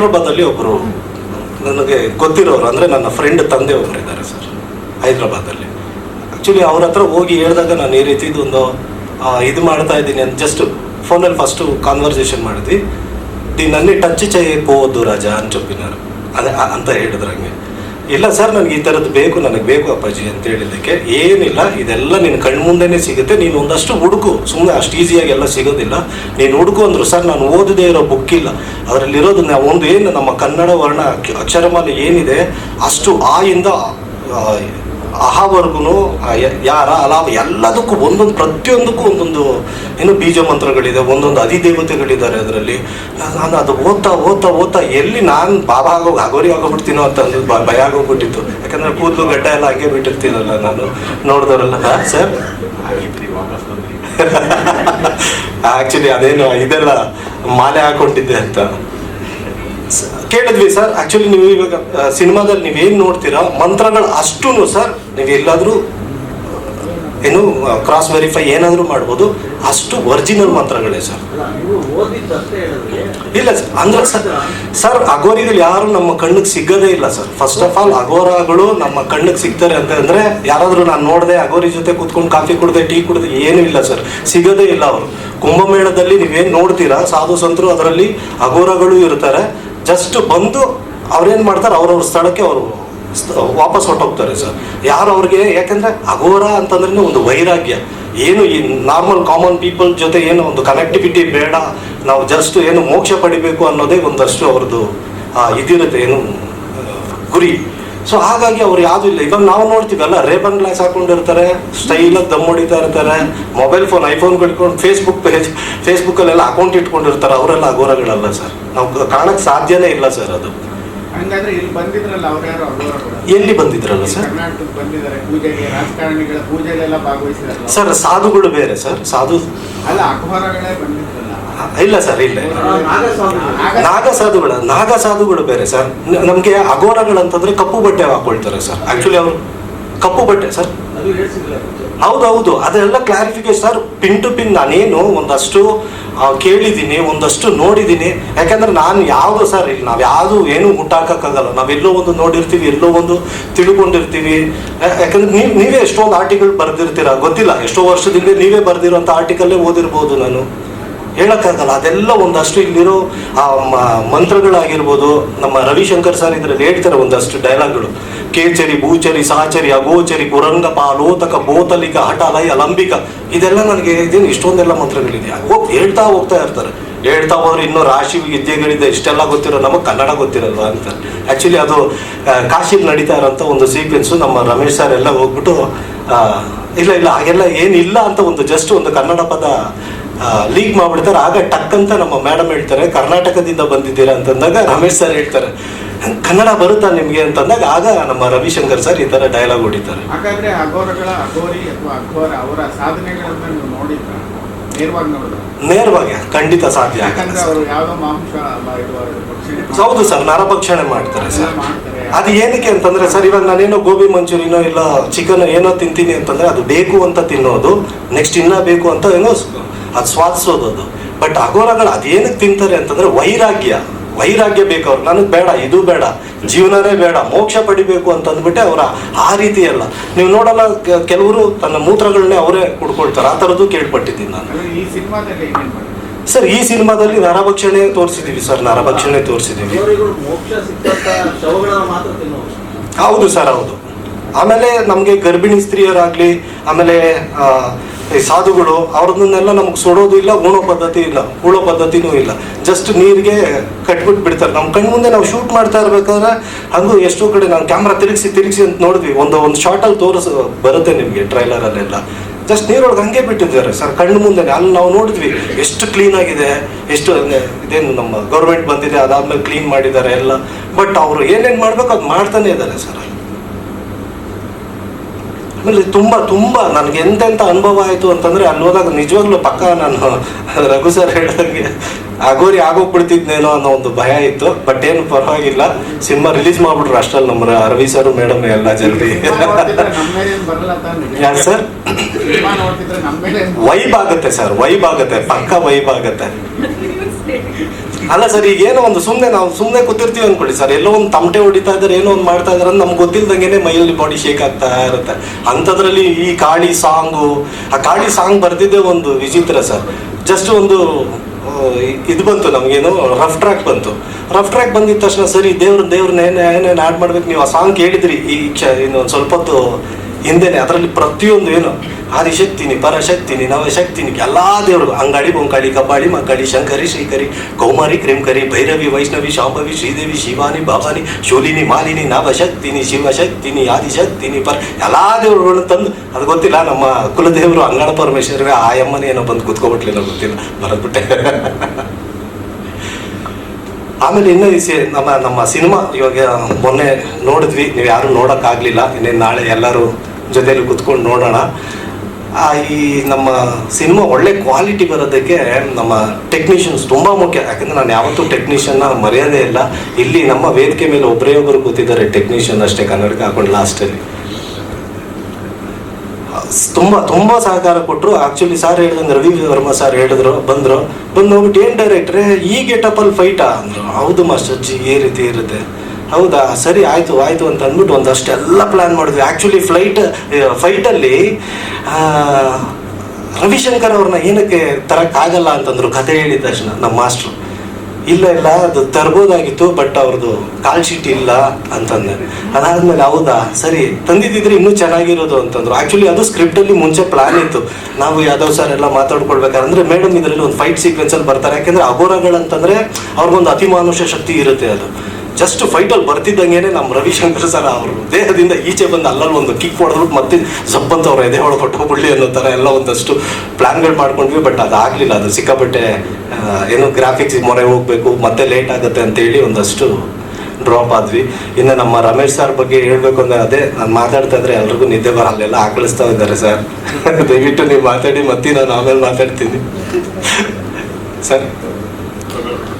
ಹೈದ್ರಾಬಾದಲ್ಲಿ ಒಬ್ಬರು ನನಗೆ ಗೊತ್ತಿರೋರು, ಅಂದರೆ ನನ್ನ ಫ್ರೆಂಡ್ ತಂದೆ ಒಬ್ಬರು ಇದ್ದಾರೆ ಸರ್, ಹೈದ್ರಾಬಾದಲ್ಲಿ. ಆ್ಯಕ್ಚುಲಿ ಅವ್ರ ಹತ್ರ ಹೋಗಿ ಹೇಳಿದಾಗ ನಾನು ಈ ರೀತಿ ಇದೊಂದು ಇದು ಮಾಡ್ತಾ ಇದ್ದೀನಿ ಅಂತ ಜಸ್ಟ್ ಫೋನಲ್ಲಿ ಫಸ್ಟು ಕಾನ್ವರ್ಸೇಷನ್ ಮಾಡಿದ್ವಿ. ದಿ ನನ್ನಿ ಟಚ್ ಚೈ ಪೋದು ರಾಜ ಅನ್ಚೊಪ್ಪಿನಾರು ಅದೇ ಅಂತ ಹೇಳಿದ್ರಂಗೆ ಇಲ್ಲ ಸರ್ ನನಗೆ ಈ ಥರದ್ದು ಬೇಕು ನನಗೆ ಬೇಕು ಅಪ್ಪಾಜಿ ಅಂತ ಹೇಳಿದ್ದಕ್ಕೆ ಏನಿಲ್ಲ. ಇದೆಲ್ಲ ನಿನ್ನ ಕಣ್ಮುಂದೆನೇ ಸಿಗುತ್ತೆ. ನೀನು ಒಂದಷ್ಟು ಹುಡುಕು. ಸುಮ್ಮನೆ ಅಷ್ಟು ಈಸಿಯಾಗಿ ಎಲ್ಲ ಸಿಗೋದಿಲ್ಲ. ನೀನು ಹುಡುಕು ಅಂದ್ರು ಸರ್ ನಾನು ಓದದೇ ಇರೋ ಬುಕ್ ಇಲ್ಲ. ಅದರಲ್ಲಿರೋದು ನಾವು ಒಂದು ಏನು ನಮ್ಮ ಕನ್ನಡ ವರ್ಣ ಅಕ್ಷ- ಅಕ್ಷರಮಾಲೆ ಏನಿದೆ ಅಷ್ಟು ಆ, ಅಹಾವರೆಗೂ ಯಾರ ಅಲಾವ ಎಲ್ಲದಕ್ಕೂ ಒಂದೊಂದು, ಪ್ರತಿಯೊಂದಕ್ಕೂ ಒಂದೊಂದು ಏನು ಬೀಜ ಮಂತ್ರಗಳಿದೆ, ಒಂದೊಂದು ಅಧಿದೇವತೆಗಳಿದ್ದಾರೆ ಅದರಲ್ಲಿ. ನಾನು ಅದು ಓದ್ತಾ ಓದ್ತಾ ಓದ್ತಾ ಎಲ್ಲಿ ನಾನು ಬಾಬಾ ಆಗೋ ಅಗೋರಿ ಆಗೋಗ್ಬಿಡ್ತೀನೋ ಅಂತ ಅಂದು ಬ- ಭಯ ಆಗೋಗ್ಬಿಟ್ಟಿತ್ತು. ಯಾಕಂದ್ರೆ ಕೂದಲು ಗಡ್ಡ ಎಲ್ಲ ಹಾಗೆ ಬಿಟ್ಟಿರ್ತೀನಲ್ಲ ನಾನು, ನೋಡಿದವರೆಲ್ಲ. ಸರ್ ಆಕ್ಚುಲಿ ಅದೇನು, ಇದೆಲ್ಲ ಮಾಲೆ ಹಾಕೊಂಡಿದ್ದೆ ಅಂತ. ಕೇಳಿದ್ವಿ, ಸರ್ ಆಕ್ಚುಲಿ ನೀವು ಇವಾಗ ಸಿನಿಮಾದಲ್ಲಿ ನೀವೇನು ನೋಡ್ತೀರಾ? ಮಂತ್ರಗಳು ಅಷ್ಟೂ ಸರ್, ನೀವು ಎಲ್ಲಾದರೂ, ಏನು ಕ್ರಾಸ್ ವೆರಿಫೈ ಏನಾದರೂ ಮಾಡ್ಬೋದು. ಅಷ್ಟು ಒರಿಜಿನಲ್ ಮಂತ್ರಗಳೇ, ಸರ್. ಇಲ್ಲ, ಸರ್, ಅಂದ್ರೆ, ಸರ್ ಸರ್ ಅಗೋರಿಗಳು ಯಾರು ನಮ್ಮ ಕಣ್ಣಿಗೆ ಸಿಗೋದೇ ಇಲ್ಲ, ಸರ್. ಫಸ್ಟ್ ಆಫ್ ಆಲ್ ಅಗೋರಗಳು ನಮ್ಮ ಕಣ್ಣಿಗೆ ಸಿಗ್ತಾರೆ ಅಂತ ಅಂದ್ರೆ, ಯಾರಾದರೂ ನಾನು ನೋಡಿದೆ ಅಗೋರಿ ಜೊತೆ ಕೂತ್ಕೊಂಡು ಕಾಫಿ ಕುಡ್ದೆ, ಟೀ ಕುಡ್ದೆ, ಏನೂ ಇಲ್ಲ, ಸರ್. ಸಿಗೋದೇ ಇಲ್ಲ ಅವರು. ಕುಂಭಮೇಳದಲ್ಲಿ ನೀವೇನು ನೋಡ್ತೀರಾ? ಸಾಧು ಸಂತರು ಅದರಲ್ಲಿ ಅಗೋರಗಳು ಇರ್ತಾರೆ. ಜಸ್ಟ್ ಬಂದು ಅವ್ರೇನು ಮಾಡ್ತಾರೆ, ಅವ್ರವ್ರ ಸ್ಥಳಕ್ಕೆ ಅವರು ವಾಪಸ್ ಹೊರಟೋಗ್ತಾರೆ ಸರ್. ಯಾರು ಅವ್ರಿಗೆ, ಯಾಕೆಂದರೆ ಅಘೋರ ಅಂತಂದ್ರೆ ಒಂದು ವೈರಾಗ್ಯ. ಏನು ಈ ನಾರ್ಮಲ್ ಕಾಮನ್ ಪೀಪಲ್ ಜೊತೆ ಏನು ಒಂದು ಕನೆಕ್ಟಿವಿಟಿ ಬೇಡ, ನಾವು ಜಸ್ಟ್ ಏನು ಮೋಕ್ಷ ಪಡಿಬೇಕು ಅನ್ನೋದೇ ಒಂದಷ್ಟು ಅವ್ರದ್ದು ಇದಿರುತ್ತೆ ಏನು ಗುರಿ. ಸೊ ಹಾಗಾಗಿ ಅವ್ರು ಯಾವ್ದು ಇಲ್ಲ. ಇವಾಗ ನಾವು ನೋಡ್ತೀವಲ್ಲ ರೇಬನ್ ಗ್ಲಾಸ್ ಹಾಕೊಂಡಿರ್ತಾರೆ ಸ್ಟೈಲಾಗಿ ದಮ್ ಹೊಡಿತಾ ಇರ್ತಾರೆ ಮೊಬೈಲ್ ಫೋನ್ ಐಫೋನ್ ಇಟ್ಕೊಂಡು ಫೇಸ್ಬುಕ್ ಪೇಜ್ ಫೇಸ್ಬುಕ್ಕಲ್ಲೆಲ್ಲ ಅಕೌಂಟ್ ಇಟ್ಕೊಂಡಿರ್ತಾರೆ. ಅವರೆಲ್ಲ ಅಘೋರಗಳಲ್ಲ ಸರ್. ನಾವು ಕಾಣಕ್ಕೆ ಸಾಧ್ಯನೇ ಇಲ್ಲ ಸರ್ ಅದು. ಹಂಗಾದ್ರೆ ಇಲ್ಲಿ ಬಂದಿದ್ರಲ್ಲ ಅವ್ರು ಯಾರು ಅಘೋರಗಳು ಎಲ್ಲಿ ಬಂದಿದ್ರಲ್ಲ ಸರ್? ಸರ್ ಸಾಧುಗಳು ಬೇರೆ ಸರ್. ಸಾಧು ಅಲ್ಲ ಅಖಬಾರಗಳೇ ಬಂದಿದ್ರಲ್ಲ. ಇಲ್ಲ ಸರ್, ಇಲ್ಲ. ನಾಗಸಾಧುಗಳ, ನಾಗಸಾಧುಗಳು ನಾಗ- ನಾಗ ಸಾಧುಗಳು ನಾಗ ಸಾಧುಗಳು ಬೇರೆ ಸರ್. ನಮಗೆ ಅಘೋರಗಳಂತಂದ್ರೆ ಕಪ್ಪು ಬಟ್ಟೆ ಹಾಕೊಳ್ತಾರೆ ಸರ್. ಆಕ್ಚುಲಿ ಅವರು ಕಪ್ಪು ಬಟ್ಟೆ, ಸರ್. ಹೌದು ಹೌದು. ಅದೆಲ್ಲ clarification sir. Pin to pin ನಾನೇನು ಒಂದಷ್ಟು ಕೇಳಿದ್ದೀನಿ, ಒಂದಷ್ಟು ನೋಡಿದ್ದೀನಿ. ಯಾಕಂದ್ರೆ ನಾನು ಯಾವುದು ಸರ್, ಇಲ್ಲಿ ನಾವು ಯಾವುದು ಏನು ಹುಟ್ಟಾಕಕ್ಕಾಗಲ್ಲ ನಾವೆಲ್ಲೋ ಒಂದು ನೋಡಿರ್ತೀವಿ, ಎಲ್ಲೋ ಒಂದು ತಿಳ್ಕೊಂಡಿರ್ತೀವಿ. ಯಾಕಂದ್ರೆ ನೀವು, ನೀವೇ ಎಷ್ಟೊಂದು ಆರ್ಟಿಕಲ್ ಬರೆದಿರ್ತೀರ? ಗೊತ್ತಿಲ್ಲ. ಎಷ್ಟೋ ವರ್ಷದಿಂದ ನೀವೇ ಬರೆದಿರೋಂಥ ಆರ್ಟಿಕಲ್ಲೇ ಓದಿರ್ಬೋದು ನಾನು. ಹೇಳಕ್ಕಾಗಲ್ಲ ಅದೆಲ್ಲ ಒಂದಷ್ಟು ಇಲ್ಲಿರೋ ಆ ಮಂತ್ರಗಳಾಗಿರ್ಬೋದು, ನಮ್ಮ ರವಿಶಂಕರ್ ಸರ್ ಇದ್ರಲ್ಲಿ ಹೇಳ್ತಾರೆ ಒಂದಷ್ಟು ಡೈಲಾಗ್ಗಳು. ಕೇಚರಿ, ಭೂಚರಿ ಸಹಚರಿ ಅಗೋಚರಿ, ಕುರಂಗ, ಪಾಲೋತಕ, ಬೋತಲಿಕ ಹಠಾಲಯ ಅಲಂಬಿಕ ಇದೆಲ್ಲ ನನಗೆ ಇದೇನು ಇಷ್ಟೊಂದೆಲ್ಲ ಮಂತ್ರಗಳಿದೆ ಹೋಗ್ ಹೇಳ್ತಾ ಹೋಗ್ತಾ ಇರ್ತಾರೆ. ಹೇಳ್ತಾ ಹೋದ್ರೆ ಇನ್ನೂ ರಾಶಿ ವಿದ್ಯೆಗಳಿದೆ, ಇಷ್ಟೆಲ್ಲ ಗೊತ್ತಿರೋ ನಮಗೆ ಕನ್ನಡ ಗೊತ್ತಿರಲ್ವಾ ಅಂತ. ಆ್ಯಕ್ಚುಲಿ ಅದು ಕಾಶಿಲಿ ನಡೀತಾ ಇರೋಂಥ ಒಂದು ಸೀಕ್ವೆನ್ಸು ನಮ್ಮ ರಮೇಶ್ ಸರ್ ಎಲ್ಲ ಹೋಗ್ಬಿಟ್ಟು ಇಲ್ಲ ಇಲ್ಲ, ಹಾಗೆಲ್ಲ ಏನಿಲ್ಲ ಅಂತ ಒಂದು ಜಸ್ಟ್ ಒಂದು ಕನ್ನಡ ಪದ ಲೀಕ್ ಮಾಡ್ಬಿಡ್ತಾರೆ. ಆಗ ಟಕ್ ಅಂತ ನಮ್ಮ ಮೇಡಮ್ ಹೇಳ್ತಾರೆ ಕರ್ನಾಟಕದಿಂದ ಬಂದಿದ್ದೀರಾ? ಅಂತಂದಾಗ ರಮೇಶ್ ಸರ್ ಹೇಳ್ತಾರೆ ಕನ್ನಡ ಬರುತ್ತಾ ನಿಮಗೆ? ಅಂತಂದಾಗ ಆಗ ನಮ್ಮ ರವಿಶಂಕರ್ ಸರ್ ಈ ತರ ಡೈಲಾಗ್ ಹೊಡಿತಾರೆ. ಹಾಗಾದ್ರೆ ಅಘೋರಗಳ ಅಘೋರಿ ಅಥವಾ ಅಘೋರ ಅವರ ಸಾಧನೆಗಳನ್ನ ನೀವು ನೋಡಿದ್ರ? ನೇರವಾಗಿ ನೋಡಿದ್ರೆ? ನೇರವಾಗಿ ಖಂಡಿತ ಸಾಧ್ಯ ಯಾಕಂದ್ರೆ ಅವರು ಯಾವುದೋ ಮಾಂಸ ಹೌದು ಸರ್ ನರಭಕ್ಷಣೆ ಮಾಡ್ತಾರೆ ಸರ್ ಅದು ಏನಕ್ಕೆ ಅಂತಂದ್ರೆ ಸರ್ ಇವಾಗ ನಾನೇನೋ ಗೋಬಿ ಮಂಚೂರಿನೋ ಇಲ್ಲ ಚಿಕನ್ ಏನೋ ತಿಂತೀನಿ ಅಂತಂದ್ರೆ ಅದು ಬೇಕು ಅಂತ ತಿನ್ನೋದು ನೆಕ್ಸ್ಟ್ ಇನ್ನ ಬೇಕು ಅಂತ ಏನೋ ಅದು ಸ್ವಾದಿಸೋದು ಅದು. ಬಟ್ ಅಘೋರಗಳು ಅದೇನಕ್ಕೆ ತಿಂತಾರೆ ಅಂತಂದ್ರೆ ವೈರಾಗ್ಯ. ವೈರಾಗ್ಯ ಬೇಕು ಅವ್ರು ನನಗೆ ಬೇಡ ಇದು ಬೇಡ ಜೀವನನೇ ಬೇಡ ಮೋಕ್ಷ ಪಡಿಬೇಕು ಅಂತ ಅಂದ್ಬಿಟ್ಟೆ ಅವರ ಆ ರೀತಿ ಅಲ್ಲ ನೀವು ನೋಡಲ್ಲ ಕೆಲವರು ತನ್ನ ಮೂತ್ರಗಳನ್ನೇ ಅವರೇ ಕುಡ್ಕೊಳ್ತಾರೆ. ಆ ಥರದ್ದು ಕೇಳ್ಪಟ್ಟಿದ್ದೀನಿ ನಾನು. ಈ ಸಿನಿಮಾದಲ್ಲಿ ಏನೇನ್ ಸರ್ ಈ ಸಿನಿಮಾದಲ್ಲಿ ನರಭಕ್ಷಣೆ ತೋರಿಸಿದ್ದೀವಿ ಸರ್ ನರಭಕ್ಷಣೆ ತೋರಿಸಿದ್ದೀವಿ ಹೌದು ಸರ್ ಹೌದು. ಆಮೇಲೆ ನಮಗೆ ಗರ್ಭಿಣಿ ಸ್ತ್ರೀಯರಾಗಲಿ ಆಮೇಲೆ ಈ ಸಾಧುಗಳು ಅವ್ರನ್ನೆಲ್ಲ ನಮ್ಗೆ ಸುಡೋದು ಇಲ್ಲ ಉಣೋ ಪದ್ಧತಿ ಇಲ್ಲ ಉಳೋ ಪದ್ಧತಿನೂ ಇಲ್ಲ. ಜಸ್ಟ್ ನೀರಿಗೆ ಕಟ್ಬಿಟ್ಟು ಬಿಡ್ತಾರೆ. ನಮ್ಮ ಕಣ್ಣು ಮುಂದೆ ನಾವು ಶೂಟ್ ಮಾಡ್ತಾ ಇರ್ಬೇಕಾದ್ರೆ ಹಂಗೂ ಎಷ್ಟೋ ಕಡೆ ನಾವು ಕ್ಯಾಮ್ರಾ ತಿರುಗಿಸಿ ತಿರುಗಿಸಿ ಅಂತ ನೋಡಿದ್ವಿ. ಒಂದು ಒಂದು ಶಾರ್ಟಲ್ಲಿ ತೋರಿಸ್, ಬರುತ್ತೆ ನಿಮಗೆ ಟ್ರೈಲರಲ್ಲೆಲ್ಲ ಜಸ್ಟ್ ನೀರೊಳಗೆ ಹಂಗೆ ಬಿಟ್ಟಿದ್ದಾರೆ ಸರ್. ಕಣ್ಣು ಮುಂದೆ ಅಲ್ಲಿ ನಾವು ನೋಡಿದ್ವಿ ಎಷ್ಟು ಕ್ಲೀನ್ ಆಗಿದೆ, ಎಷ್ಟು ಇದೇನು ನಮ್ಮ ಗೌರ್ಮೆಂಟ್ ಬಂದಿದೆ, ಅದಾದ್ಮೇಲೆ ಕ್ಲೀನ್ ಮಾಡಿದ್ದಾರೆ ಎಲ್ಲ. ಬಟ್ ಅವರು ಏನೇನು ಮಾಡಬೇಕು, ಅದು ಮಾಡ್ತಾನೆ ಇದ್ದಾರೆ ಸರ್. ಆಮೇಲೆ ತುಂಬ ತುಂಬ ನನಗೆ ಎಂತೆಂಥ ಅನುಭವ ಆಯಿತು ಅಂತಂದರೆ ಅಲ್ಲಿ ಹೋದಾಗ ನಿಜವಾಗ್ಲೂ ಪಕ್ಕ ನಾನು ರಘು ಸರ್ ಹೇಳಿದಂಗೆ ಅಗೋರಿ ಆಗೋಗ್ಬಿಡ್ತಿದ್ನೇನೋ ಅನ್ನೋ ಒಂದು ಭಯ ಇತ್ತು. ಬಟ್ ಏನು ಪರವಾಗಿಲ್ಲ. ಸಿನಿಮಾ ರಿಲೀಸ್ ಮಾಡ್ಬಿಟ್ರು ಅಷ್ಟರಲ್ಲಿ ನಮ್ಮ ರವಿ ಸರ್ ಮೇಡಮ್ ಎಲ್ಲ ಜಲ್ದಿ. ಯಾರು ಸರ್ ವೈಬ್ ಆಗುತ್ತೆ ಸರ್ ವೈಬ್ ಆಗುತ್ತೆ ಪಕ್ಕ ವೈಬ್ ಆಗುತ್ತೆ. ಅಲ್ಲ ಸರ್, ಈಗ ಏನೋ ಒಂದು ಸುಮ್ಮನೆ ನಾವು ಸುಮ್ಮನೆ ಕೂತಿರ್ತೀವಿ ಅನ್ಕೊಳ್ಳಿ ಸರ್. ಎಲ್ಲೋ ಒಂದು ತಮಟೆ ಹೊಡಿತಾ ಇದ್ದಾರೆ ಏನೋ ಒಂದು ಮಾಡ್ತಾ ಇದಾರೆ ನಮ್ಗೆ ಗೊತ್ತಿಲ್ದಂಗೆನೆ ಮೈಯಲ್ಲಿ ಬಾಡಿ ಶೇಕ್ ಆಗ್ತಾ ಇರುತ್ತೆ. ಅಂಥದ್ರಲ್ಲಿ ಈ ಕಾಳಿ ಸಾಂಗು ಆ ಕಾಳಿ ಸಾಂಗ್ ಬರ್ದಿದ್ದೆ ಒಂದು ವಿಚಿತ್ರ ಸರ್. ಜಸ್ಟ್ ಒಂದು ಇದು ಬಂತು ನಮಗೇನು ರಫ್ ಟ್ರ್ಯಾಕ್ ಬಂತು. ರಫ್ ಟ್ರ್ಯಾಕ್ ಬಂದಿದ ತಕ್ಷಣ ಸರಿ, ದೇವ್ರ ದೇವ್ರನ್ನ ಏನೇ ಏನೇನು ಆ್ಯಡ್ ಮಾಡ್ಬೇಕು? ನೀವು ಆ ಸಾಂಗ್ ಕೇಳಿದ್ರಿ, ಈ ಕ್ಷ, ಇನ್ನೊಂದು ಸ್ವಲ್ಪ ಹೊತ್ತು ಹಿಂದೆನೆ ಅದರಲ್ಲಿ ಪ್ರತಿಯೊಂದು ಏನು? ಆದಿಶಕ್ತಿನಿ, ಪರಶಕ್ತಿನಿ, ನವಶಕ್ತಿನಿ, ಎಲ್ಲಾ ದೇವರು ಅಂಗಾಡಿ, ಬೊಂಕಾಳಿ, ಕಬ್ಬಾಳಿ ಮಕ್ಕಳಿ ಶಂಕರಿ, ಶ್ರೀಕರಿ ಕೌಮಾರಿ ಕ್ರಿಮ್ಕರಿ, ಭೈರವಿ, ವೈಷ್ಣವಿ, ಶಾಂಭವಿ, ಶ್ರೀದೇವಿ, ಶಿವಾನಿ, ಭವಾನಿ, ಶೂಲಿನಿ, ಮಾಲಿನಿ, ನವಶಕ್ತಿನಿ, ಶಿವಶಕ್ತಿನಿ, ಆದಿಶಕ್ತಿನಿ, ಪರ ಎಲ್ಲಾ ದೇವರುಗಳನ್ನು ತಂದು, ಅದು ಗೊತ್ತಿಲ್ಲ, ನಮ್ಮ ಕುಲದೇವರು ಅಂಗಾಳ ಪರಮೇಶ್ವರವೇ, ಆ ಅಮ್ಮನೇ ಏನೋ ಬಂದು ಕೂತ್ಕೊಬಿಟ್ಲಿಲ್ಲ ಗೊತ್ತಿಲ್ಲ ಬರದ್ಬಿಟ್ಟೆ ಆಮೇಲೆ ಇನ್ನೂ ಈ ನಮ್ಮ ನಮ್ಮ ಸಿನಿಮಾ, ಇವಾಗ ಮೊನ್ನೆ ನೋಡಿದ್ವಿ, ನೀವು ಯಾರು ನೋಡೋಕ್ಕಾಗಲಿಲ್ಲ, ಇನ್ನೇನು ನಾಳೆ ಎಲ್ಲರೂ ಜೊತೆಲಿ ಕುತ್ಕೊಂಡು ನೋಡೋಣ. ಈ ನಮ್ಮ ಸಿನಿಮಾ ಒಳ್ಳೆ ಕ್ವಾಲಿಟಿ ಬರೋದಕ್ಕೆ ನಮ್ಮ ಟೆಕ್ನಿಷಿಯನ್ಸ್ ತುಂಬ ಮುಖ್ಯ. ಯಾಕಂದ್ರೆ ನಾನು ಯಾವತ್ತೂ ಟೆಕ್ನಿಷಿಯನ್ನ ಮರ್ಯಾದೆ ಇಲ್ಲ. ಇಲ್ಲಿ ನಮ್ಮ ವೇದಿಕೆ ಮೇಲೆ ಒಬ್ಬರೇ ಒಬ್ಬರು ಕೂತಿದ್ದಾರೆ ಟೆಕ್ನಿಷಿಯನ್ ಅಷ್ಟೇ, ಕನ್ನಡಕ್ಕೆ ಹಾಕೊಂಡು ಲಾಸ್ಟಲ್ಲಿ ತುಂಬ ತುಂಬ ಸಹಕಾರ ಕೊಟ್ಟರು ಆಕ್ಚುಲಿ ಸರ್ ಹೇಳ್ದಂಗೆ ರವಿ ವರ್ಮ ಸರ್ ಹೇಳಿದ್ರು, ಬಂದರು. ಬಂದು ಹೋಗ್ಬಿಟ್ಟು, ಏನು ಡೈರೆಕ್ಟ್ರೆ ಈ ಗೆಟಪಲ್ಲಿ ಫೈಟಾ ಅಂದರು. ಹೌದು ಮಾಸ್ಟರ್ ಜಿ, ಈ ರೀತಿ ಇರುತ್ತೆ. ಹೌದಾ? ಸರಿ, ಆಯಿತು ಆಯಿತು ಅಂತ ಅಂದ್ಬಿಟ್ಟು ಒಂದಷ್ಟೆಲ್ಲ ಪ್ಲ್ಯಾನ್ ಮಾಡಿದ್ವಿ. ಆ್ಯಕ್ಚುಲಿ ಫ್ಲೈಟ್ ಫೈಟಲ್ಲಿ ರವಿಶಂಕರ್ ಅವ್ರನ್ನ ಏನಕ್ಕೆ ತರಕ್ಕಾಗಲ್ಲ ಅಂತಂದ್ರು ಕತೆ ಹೇಳಿದ ತಕ್ಷಣ ನಮ್ಮ ಮಾಸ್ಟ್ರು. ಇಲ್ಲ ಇಲ್ಲ, ಅದು ತರ್ಬೋದಾಗಿತ್ತು ಬಟ್ ಅವ್ರದ್ದು ಕಾಲ್ ಶೀಟ್ ಇಲ್ಲ ಅಂತಂದೆ. ಅದಾದ್ಮೇಲೆ ಹೌದಾ? ಸರಿ, ತಂದಿದ್ದಿದ್ರೆ ಇನ್ನೂ ಚೆನ್ನಾಗಿರೋದು ಅಂತಂದ್ರು. ಆಕ್ಚುಲಿ ಅದು ಸ್ಕ್ರಿಪ್ಟ್ ಅಲ್ಲಿ ಮುಂಚೆ ಪ್ಲಾನ್ ಇತ್ತು. ನಾವು ಯಾದವ್ ಸರ್ ಎಲ್ಲ ಮಾತಾಡ್ಕೊಳ್ಬೇಕಾದ್ರೆ ಮೇಡಮ್ ಇದರಲ್ಲಿ ಒಂದು ಫೈಟ್ ಸೀಕ್ವೆನ್ಸ್ ಅಲ್ಲಿ ಬರ್ತಾರೆ. ಯಾಕಂದ್ರೆ ಅಘೋರಗಳಂತಂದ್ರೆ ಅವ್ರಿಗೊಂದು ಅತಿಮಾನುಷ ಶಕ್ತಿ ಇರುತ್ತೆ ಅದು. ಜಸ್ಟ್ ಫೈಟಲ್ಲಿ ಬರ್ತಿದ್ದಂಗೆ ನಮ್ಮ ರವಿಶಂಕರ್ ಸರ್ ಅವರು ದೇಹದಿಂದ ಈಚೆ ಬಂದು ಅಲ್ಲಲ್ಲಿ ಒಂದು ಕಿಕ್ ಹೊಡೆದ್ಬಿಟ್ಟು ಮತ್ತೆ ಜಬ್ಬಂತ ಅವ್ರ ಎದೆ ಕೊಟ್ಟು ಹೋಗ್ಬಿಡ್ಲಿ ಅನ್ನೋ ಥರ ಎಲ್ಲ ಒಂದಷ್ಟು ಪ್ಲ್ಯಾನ್ಗಳು ಮಾಡ್ಕೊಂಡ್ವಿ ಬಟ್ ಅದಾಗಲಿಲ್ಲ ಅದು ಸಿಕ್ಕಾಪಟ್ಟೆ ಏನು ಗ್ರಾಫಿಕ್ಸ್ ಮೊರೆ ಹೋಗಬೇಕು, ಮತ್ತೆ ಲೇಟ್ ಆಗುತ್ತೆ ಅಂತೇಳಿ ಒಂದಷ್ಟು ಡ್ರಾಪ್ ಆದ್ವಿ. ಇನ್ನು ನಮ್ಮ ರಮೇಶ್ ಸರ್ ಬಗ್ಗೆ ಹೇಳ್ಬೇಕು ಅಂದ್ರೆ ಅದೇ, ನಾನು ಮಾತಾಡ್ತಾ ಇದ್ರೆ ಎಲ್ರಿಗೂ ನಿದ್ದೆ ಬರಲ್ಲೆಲ್ಲ ಆಕಳಿಸ್ತಾ ಇದ್ದಾರೆ ಸರ್. ದಯವಿಟ್ಟು ನೀವು ಮಾತಾಡಿ, ಮತ್ತೆ ನಾನು ಆಮೇಲೆ ಮಾತಾಡ್ತೀನಿ. ಸರ್.